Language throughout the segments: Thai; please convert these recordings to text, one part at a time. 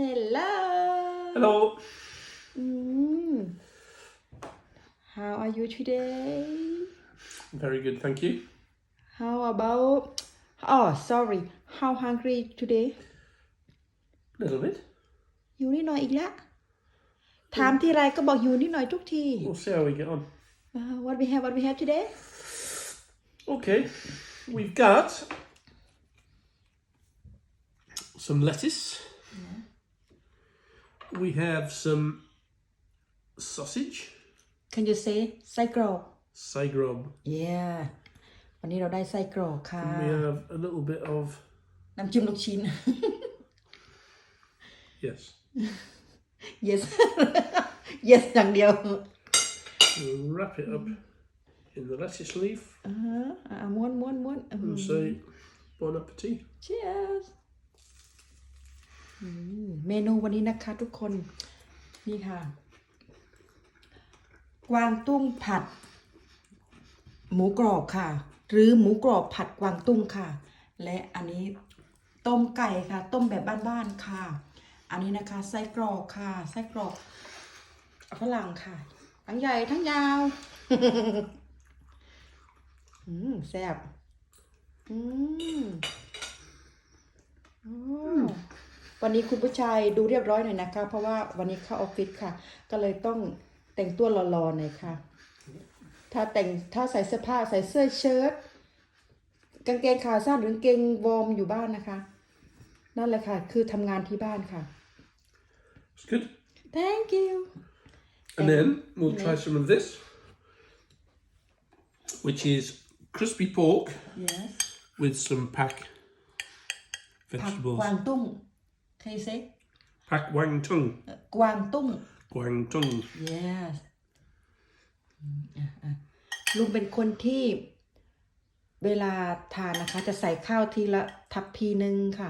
Hello. Hello. Mm. How are you today? Very good, thank you. How about? Oh, sorry. How hungry today? A little bit. หิวนิดหน่อยอีกแล้วถามทีไรก็บอกหิวนิดหน่อยทุกที We'll see how we get on. Uh, what we have what we have today Okay, we've got some lettuce. We have some sausage, Can you say ไส้กรอก saigrob. Yeah วันนี้เราได้ไส้กรอกค่ะ We have a little bit of น้ำจิ้มลูกชิ้น yes. yes yes อย่างเดียว We'll wrap it up in the lettuce leaf อ่าฮะอ่าม้วนม้วนม้วนอื้อหือ and say bon appetit. Cheers อืม เมนูวันนี้นะคะทุกคนนี่ค่ะ กวางตุ้งผัด หมูกรอบค่ะ หรือหมูกรอบผัดกวางตุ้งค่ะ และอันนี้ต้มไก่ค่ะ ต้มแบบบ้านๆค่ะ อันนี้นะคะไส้กรอกค่ะไส้กรอกฝรั่งค่ะ ทั้งใหญ่ทั้งยาวอืมแซ่บอืมอ๋อ วันนี้คุณผู้ชายดูเรียบร้อยหน่อยนะคะ เพราะว่าวันนี้เข้าออฟฟิศค่ะ ก็เลยต้องแต่งตัวหล่อๆหน่อยค่ะ ถ้าแต่งถ้าใส่เสื้อผ้าใส่เสื้อเชิ้ตกางเกงขาสั้นหรือกางเกงวอร์มอยู่บ้านนะคะ นั่นแหละค่ะ คือทำงานที่บ้านค่ะ It's good. thank you And then we'll try some of this, which is crispy pork yes with some pak ผัก vegetables. กวางตุ้ง เคยเซ็ Pak wang tung. กวางตุ้ง Guang tung. yes อืมอะอะลุงเป็นคนที่เวลาทานนะคะ จะใส่ข้าวทีละทัพพีหนึ่งค่ะ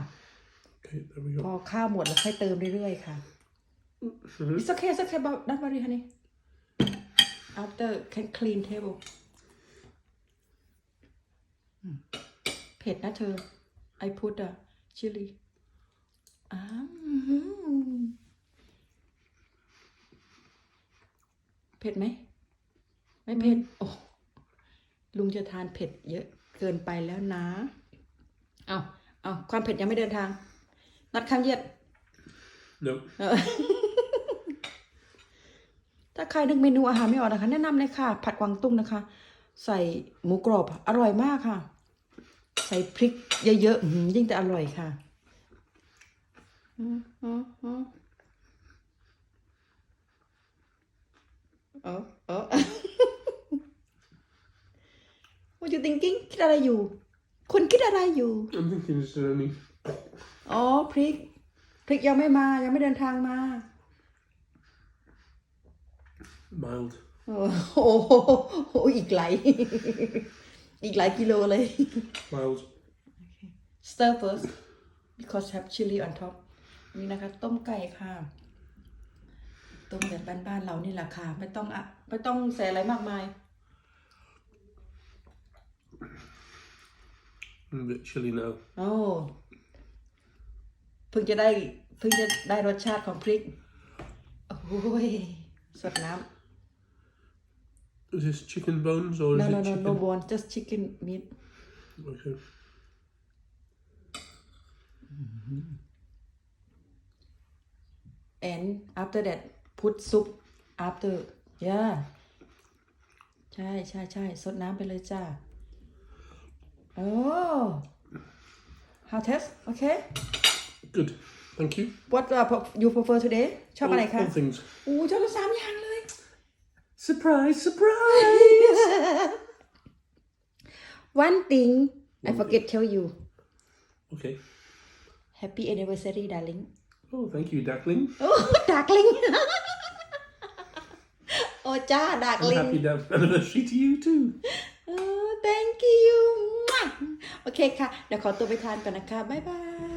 Okay, there we พอ go. ข้าวหมดแล้วค่อยเติมเรื่อยๆค่ะ Mhm. It's okay, it's okay, but don't worry, honey. After can clean table. อืมเผ็ดนะเธอ I put a chili อ้าวอื้อหือ เผ็ดไหม ไม่เผ็ด โอ้ ลุงจะทานเผ็ดเยอะเกินไปแล้วนะ เอาเอาความเผ็ดยังไม่เดินทาง นัดข้ามเย็ด No. ถ้าใครนึกเมนูอาหารไม่ออกนะคะ แนะนำเลยค่ะ ผัดกวางตุ้งนะคะ ใส่หมูกรอบ อร่อยมากค่ะ ใส่พริกเยอะๆอื้อหือยิ่งแต่อร่อยค่ะ อืมอืมอืมเออเออ What you thinking คิดอะไรอยู่ คุณคิดอะไรอยู่ I'm thinking is there any อ๋อพริก พริกยังไม่มา ยังไม่เดินทางมา mild. โอ้โหอีกหลายอีกหลายกิโลเลย Mild. stir first because have chili on top นี่นะคะ ต้มไก่ค่ะ ต้มแบบบ้านๆเรานี่แหละค่ะ ไม่ต้องอะไม่ต้องใส่อะไรมากมาย A bit chilly now. โอ้เพิ่งจะได้เพิ่งจะได้รสชาติของพริก โอ้ย สดน้ำ Is this chicken bones or is no it no no chicken? no bone just chicken meat Okay. And after that put soup after yeah ใช่ใช่ใช่สดน้ำไปเลยจ้าโอ้ how taste okay Good. Thank you. what uh, you prefer today ชอบ All, อะไรคะ all things. โอ้ชอบทั้งสามอย่างเลย Surprise! Surprise! one thing I forget tell you okay. happy anniversary darling Oh, thank you, Duckling. โอ้ darling โอ้จ้า And darling happy da- anniversary to you too. โอ้ thank you โอเคค่ะ เดี๋ยวขอตัวไปทานก่อนนะคะ บ๊ายบาย